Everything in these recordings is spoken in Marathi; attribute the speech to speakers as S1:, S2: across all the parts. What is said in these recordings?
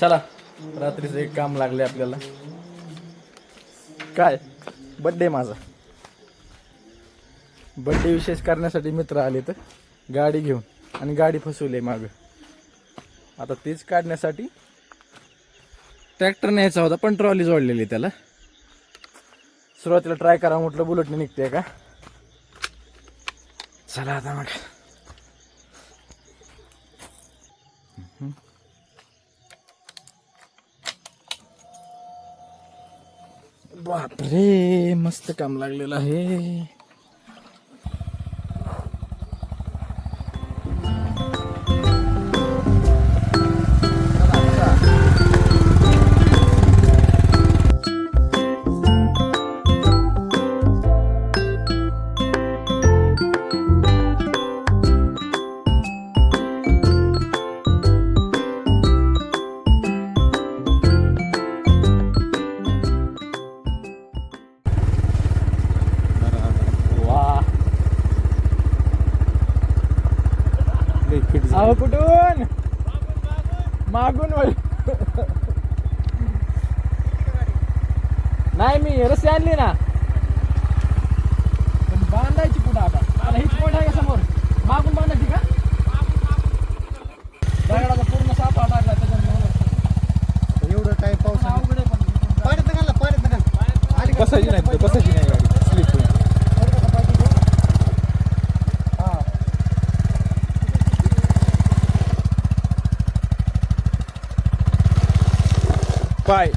S1: चला रात्रीचं एक काम लागले आपल्याला. काय? बड्डे माझा. बड्डे विशेष करण्यासाठी मित्र आले तर गाडी घेऊन आणि गाडी फसवली माग. आता तीच काढण्यासाठी ट्रॅक्टर न्यायचा होता पण ट्रॉली जोडलेली त्याला. सुरुवातीला ट्राय करा म्हटलं बुलेटने निघते का? चला आता मग. बापरे मस्त काम लागलेलं आहे. नाही मी रस्सी आणली ना. पण बांधायची कुठं आता. मला हीच पॉईंट आहे का समोर? मागून बांधायची का? दगडाचा पूर्ण सापा टाकला त्याच्यामुळे
S2: एवढं काय पाऊस.
S1: अवघड आहे पण.
S2: पाण्यात नका पाण्यात का?
S1: बसायची नाही बसायची नाही गाडी स्लिप होईल
S2: पडतं का पाठी घेऊन? हा.
S1: पाय.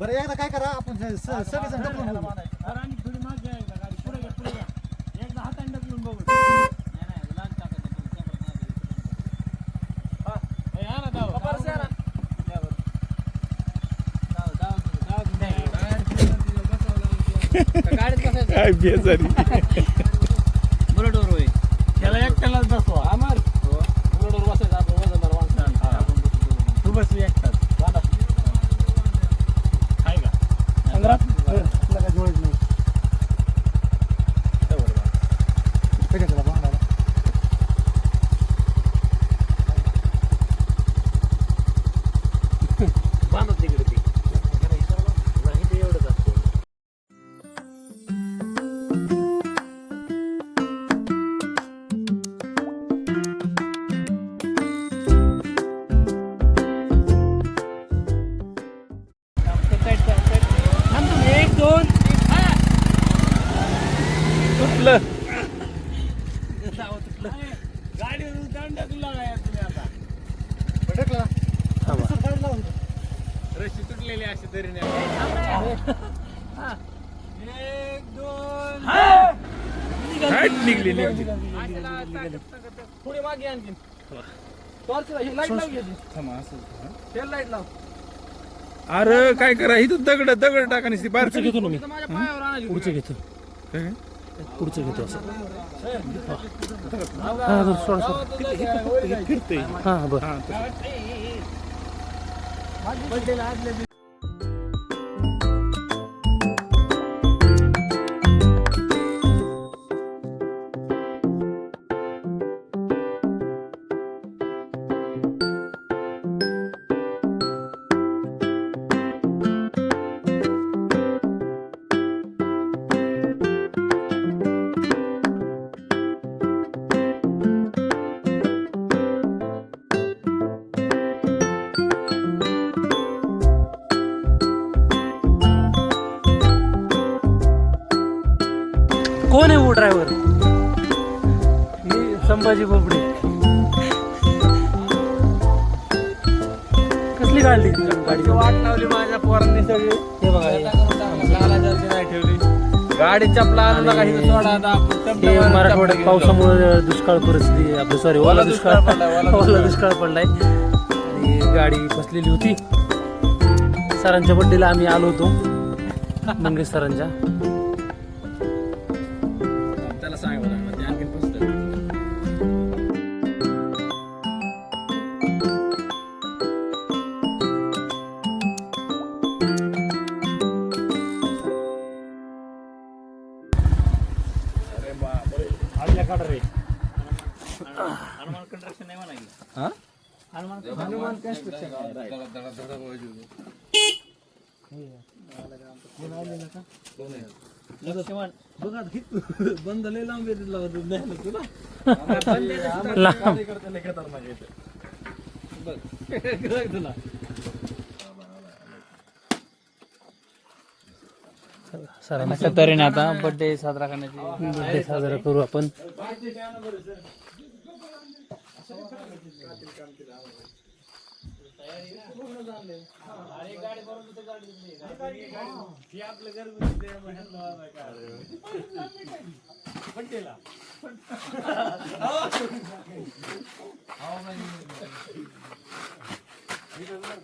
S2: बरं एकदा काय करा आपण सगळेजण ढकलून बघू.
S1: काय बेजारी.
S3: त्याला एकट्यालाच बसवा
S1: अमर बुलेटवर बसायचं आपण वजनदार माणसं
S3: तू बस एकटाच रशी तुटलेली अशी तरी एक दोन
S1: हाट निघली निघली थोडी मागे आणखी टॉर्च ही लाइट लाव घ्यायची तेल लाइट लाव
S4: अरे काय करा इथं दगड दगड टाका नुसती बार
S1: घेतो ना मी. माझ्या पायावर आणायची पुढचं
S3: घेतो.
S4: काय?
S3: पुढचं घेतो असं.
S1: फिरते
S3: हा बरं. कोण आहे वो ड्रायव्हर संभाजी बोबडे. कसली काढली गाडी
S1: वाट लावली माझ्या पोरांनी सगळी.
S3: हे बघा हे.
S1: नाही ठेवली गाडी चपला आणू नका इथं सोडा आता आपण
S3: हे मराठवाड्यात पावसामुळे दुष्काळ परिस्थिती आपली सॉरी ओला दुष्काळ
S1: पडलाय, ओला
S3: ओला दुष्काळ पडलाय. आणि गाडी फसलेली होती. सरांच्या बड्डेला आम्ही आलो होतो. मंगेश सरांच्या.
S1: हा? बंद लय लांब येते लावत नाही ना तुला. बघ
S5: तऱ्हेने आता बर्थडे साजरा करण्याची
S3: बर्थडे साजरा करू आपण.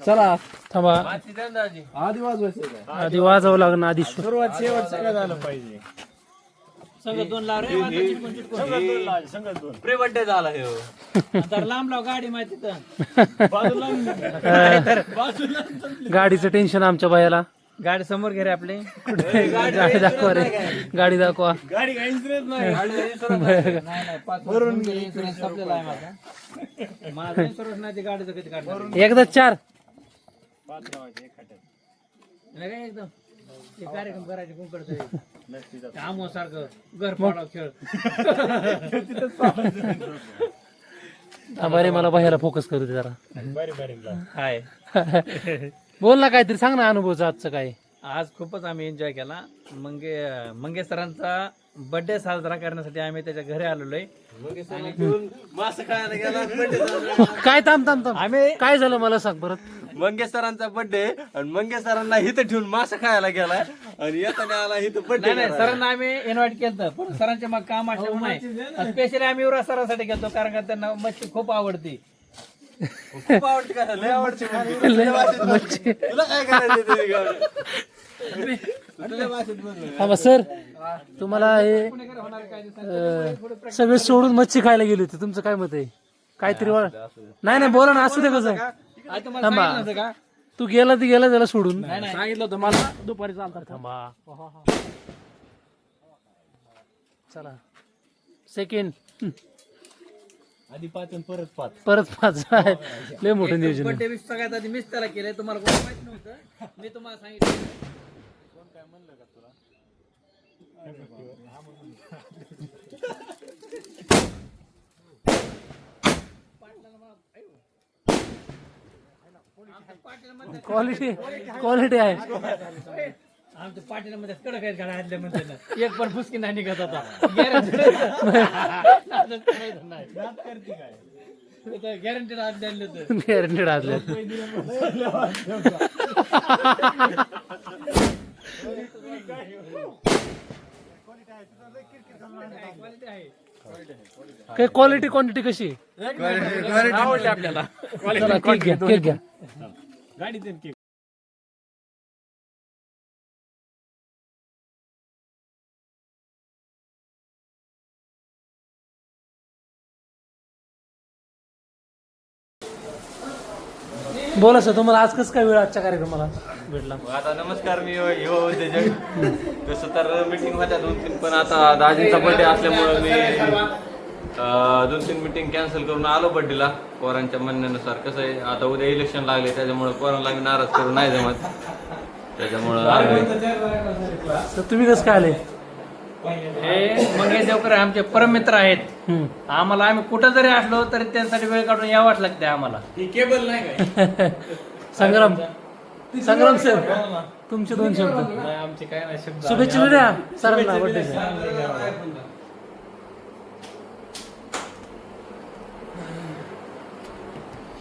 S5: चला
S3: थांबा.
S1: आधी वाजवायचं काय?
S3: आधी वाजावं लागणार आधी
S1: सुरुवात शेवट सगळं झालं पाहिजे?
S5: संघ दोन लाव रे प्री बर्थडे झाला हे तर लांब लाव गाडी माहिती तर.
S3: गाडीचं टेन्शन आमच्या बायाला.
S5: गाडी समोर घे रे आपली.
S3: गाडी दाखवा रे. गाडी दाखवा.
S1: गाडी काही इन्शुरन्स नाही?
S5: नाही. नाही पाच भरून इन्शुरन्स संपलेला आहे माझा. माझा इन्शुरन्स नाही ते गाडीचं कधी काढणार?
S3: एकदा चार.
S5: नाही काय एकदम? ते कार्यक्रम करायचे कोण करतोय? आमो सारखं घर पाडाव खेळ.
S3: थांबा रे मला बाह्याला फोकस करू दे जरा.
S5: हाय.
S3: बोल ना काहीतरी सांग ना अनुभवचं आजचं काय.
S5: आज खूपच आम्ही एन्जॉय केला. मंगे मंगे सरांचा बर्थडे साजरा करण्यासाठी आम्ही त्याच्या घरी आलेलो आहे
S3: काय थांब थांब थांब.
S6: आम्ही
S3: काय झालं मला सांग परत.
S6: मंगेश सरांचा बर्थडे आणि मंगेश सरांना इथं ठेवून मासा खायला गेलाय. आणि येताना आला इथं
S5: नाही
S6: बर्थडे
S5: नाही सरांना आम्ही इन्व्हाइट केलं पण सरांचे मग काम असल्यामुळे स्पेशली आम्ही युवराज सरांसाठी गेलो कारण का त्यांना मच्छी खूप आवडती.
S6: खूप आवडते का? लय आवडते म्हणजे. तुला काय करायचं ते गावाला? तुला बोल.
S3: थांबा सर तुम्हाला हे अं, सगळे सोडून मच्छी खायला गेली होती. तुमचं काय मत आहे? काहीतरी वळ- नाही नाही बोला ना असू दे कसं?
S5: आज तुम्हाला सांगितलं होतं का?
S3: तू गेला ती गेला त्याला सोडून.
S1: सांगितलं होतं मला. दुपारी चालतात
S3: थांबा. चला. सेकंड
S1: आधी पाच आणि परत पाच
S3: परत पाच लय मोठं नियोजन आहे.
S5: बर्थडे विश सगळ्यात आधी मीच त्याला केलंय. तुम्हाला कोणी माहीत नव्हतं? मी तुम्हाला सांगितलं.
S3: क्वालिटी क्वालिटी आहे.
S5: आमच्या पाटीलमध्ये कडक आहेत गाड्या आदल्या म्हणते एक पण फुसकी नाही निघत आता. गॅरंटी गॅरंटी आज द्यायला होतं
S3: गॅरंटेड आदल्या
S5: क्वालिटी आहे.
S3: काय क्वालिटी क्वांटिटी कशी?
S1: आवडले आपल्याला.
S3: चला केक घ्या केक घ्या
S1: गाडी
S3: बोला सर तुम्हाला आज कसं काय वेळ आजच्या कार्यक्रमाला? भेटला.
S6: आता नमस्कार मी युवा उद्योजक. तसं तर मीटिंग होत्या दोन तीन पण आता दाजींचा बर्थडे असल्यामुळं मी अं, दोन तीन मीटिंग कॅन्सल करून आलो बर्थडेला पोरांच्या म्हणण्यानुसार कसं आहे आता उद्या इलेक्शन लागले त्याच्यामुळे पोरांना मी नाराज करून नाही जमत. त्याच्यामुळं आलोय.
S3: तर तुम्ही कसं काय आले?
S5: हे मंगेश देवकर आमचे परममित्र आहेत.
S3: हम्म.
S5: आम्हाला आम्ही कुठं जरी असलो तरी त्यांसाठी वेळ काढून यावंच लागते आम्हाला.
S1: केबल नाही काय?
S3: संग्राम. संग्राम सर तुमचे दोन शब्द.
S5: नाही, आमचे काय नाही शब्द
S3: शुभेच्छा द्या सरांना बर्थडे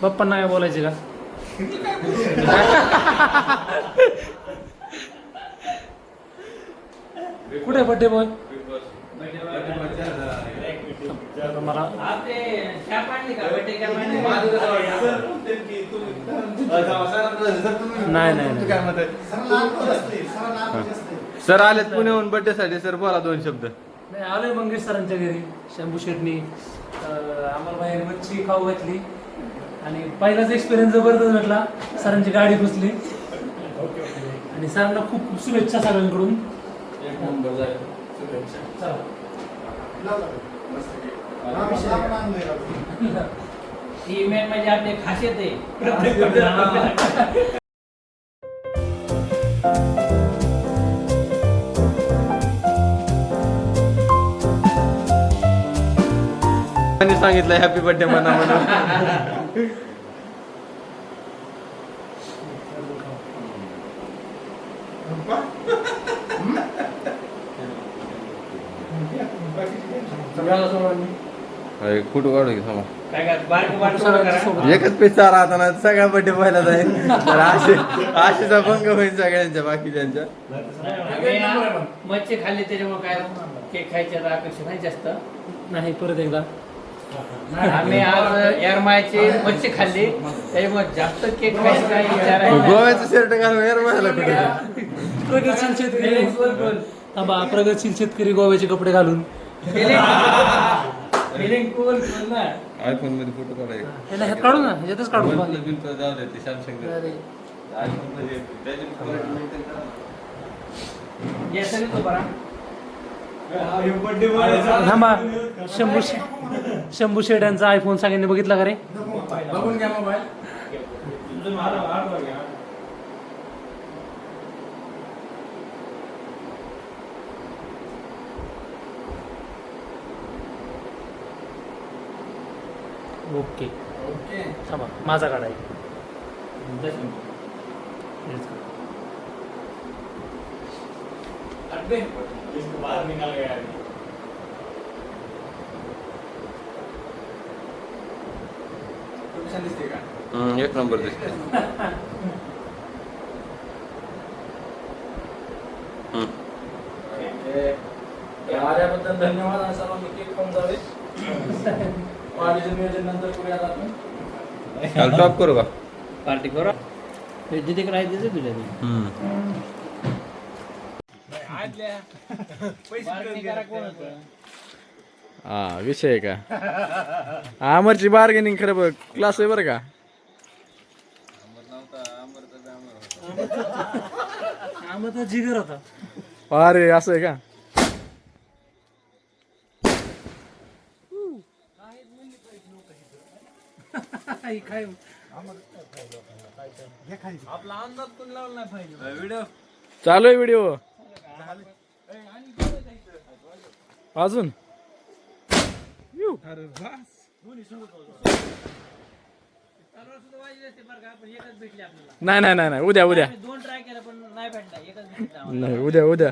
S3: बाप्पांना काय बोलायचे का? कुठे बॉय मला
S5: बर्थडे चहा पाडली?
S3: नाही नाही.
S6: सर आलेत पुण्याहून बर्थडे साठी. सर बोला दोन शब्द.
S3: नाही आलोय मंगेश सरांच्या घरी. शंभू शेटनी अं, आम्हाला बाहेर मच्छी खाऊ घातली. आणि पहिलाच एक्सपिरियन्स जबरदस्त भेटला. सरांची गाडी घुसली आणि सरांना खूप खूप शुभेच्छा सगळ्यांकडून. चला.
S5: ही मेन म्हणजे आपली खासियत आहे.
S6: सांगितलं हॅपी बर्थडे म्हणा म्हणून. कुठं काढू की थांबा
S5: काय काय
S6: एकच पिझ्झा राहताना सगळा बर्थडे पहिला जाईल. तर आशे आशेचा भंग होईल सगळ्यांच्या बाकीच्यांच्या.
S5: आम्ही आ- मच्छी खाल्ली त्याच्यामुळे काय केक खायची अपेक्षा नाही जास्त.
S3: नाही परत एकदा.
S5: आम्ही आज एरमायची मच्छी खाल्ली. त्याच्यामुळे जास्त केक खायची काही विचार.
S6: गोव्याचं शर्ट घालून यार मला कुठे?
S3: प्रगतशील शेतकरी. थांबा प्रगतशील शेतकरी गोव्याचे कपडे घालून.
S6: आयफोनमध्ये फोटो काढायचे.
S3: याला ह्यात काढू ना ह्याच्यातच काढू.
S6: जाऊ दे सॅमसंग.
S5: आयफोनमध्ये
S3: थांबा. शंभू शंभू शेड यांचा आयफोन सगळ्यांनी बघितला का रे?
S1: बघून घ्या मोबाईल.
S3: ओके.
S1: ओके.
S3: थांबा माझा काढाय
S1: लोकेशन दिसते का
S6: हम्म, एक नंबर दिसते
S1: धन्यवाद. आणि सर्वांनी केक खाऊन जावे पार्टीचं नियोजन नंतर करूयात आपण.
S6: काल टॉप करू का?
S5: पार्टी तुझ्या
S6: हम्म.
S4: हा विषय आहे का? अमरची बार्गेनिंग खरं बघ क्लास आहे बरं का?
S3: आम्हाला जिगर होता.
S4: अरे असं आहे का?
S3: काय
S1: आपला अंदाज कोण लावला नाही पाहिजे. व्हिडिओ.
S4: चालू आहे व्हिडिओ. अजून? यू. नाही नाही नाही नाही. उद्या उद्या.
S5: दोन ट्राय केलं पण नाही भेटला एकच भेटला
S4: नाही उद्या उद्या.